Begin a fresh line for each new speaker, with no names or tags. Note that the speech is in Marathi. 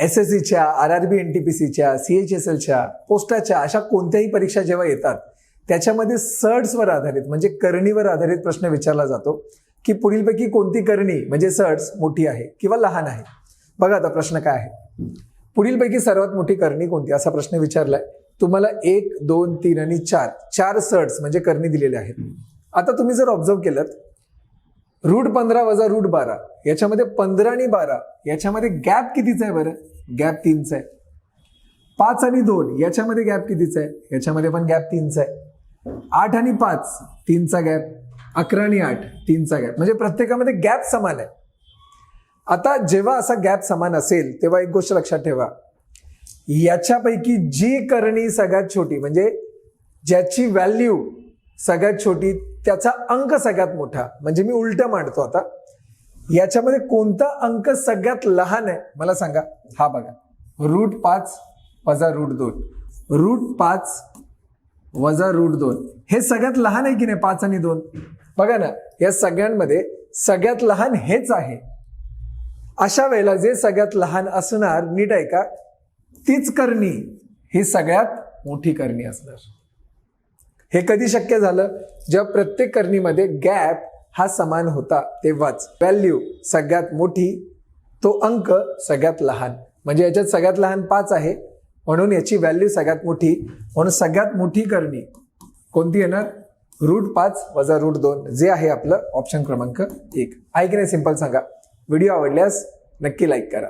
एस एस सीच्या R R B N T P सीच्या सी एच एस एलच्या पोस्टाच्या अशा कोणत्याही परीक्षा जेव्हा येतात त्याच्यामध्ये सर्ट्सवर आधारित म्हणजे करणीवर आधारित प्रश्न विचारला जातो की पुढीलपैकी कोणती करणी म्हणजे सर्ट्स मोठी आहे किंवा लहान आहे. बघा आता प्रश्न काय आहे. पुढीलपैकी सर्वात मोठी करणी कोणती? असा प्रश्न विचारलाय. तुम्हाला एक दोन तीन आणि चार चार सर्ट्स म्हणजे करणी दिलेले आहेत. आता तुम्ही जर ऑब्झर्व केलं रूट पंधरा वजा रूट बारा. याच्यामध्ये पंधरा आणि बारा याच्यामध्ये गॅप कितीचा आहे बरं? गॅप तीनचा आहे. पाच आणि दोन याच्यामध्ये गॅप कितीचा आहे? याच्यामध्ये पण गॅप तीनचा आहे. आठ आणि पाच तीनचा गॅप. अकरा आणि आठ तीनचा गॅप. म्हणजे प्रत्येकामध्ये गॅप समान आहे. आता जेव्हा असा गॅप समान असेल तेव्हा एक गोष्ट लक्षात ठेवा. याच्यापैकी जी करणी सगळ्यात छोटी म्हणजे ज्याची व्हॅल्यू सगळ्यात छोटी त्याचा अंक सगळ्यात मोठा. म्हणजे मी उलट मांडतो आता. याच्यामध्ये कोणता अंक सगळ्यात लहान आहे मला सांगा. हा बघा. रूट पाच वजा रूट दोन. रूट पाच वजा रूट दोन. हे सगळ्यात लहान आहे की नाही पाच आणि दोन? बघा ना या सगळ्यांमध्ये सगळ्यात लहान हेच आहे. अशा वेळेला जे सगळ्यात लहान असणार नीट ऐका तीच करणी ही सगळ्यात मोठी करणी असणार. हे कधी शक्य झालं? जेव्हा प्रत्येक करणीमध्ये गॅप हा समान होता तेव्हाच. व्हॅल्यू सगळ्यात मोठी तो अंक सगळ्यात लहान. म्हणजे याच्यात सगळ्यात लहान पाच आहे. म्हणून याची व्हॅल्यू सगळ्यात मोठी. म्हणून सगळ्यात मोठी करणी कोणती येणार? रूट पाच वजा रूट दोन. जे आहे आपलं ऑप्शन क्रमांक एक. ऐकणे की नाही सिंपल सांगा. व्हिडिओ आवडल्यास नक्की लाईक करा.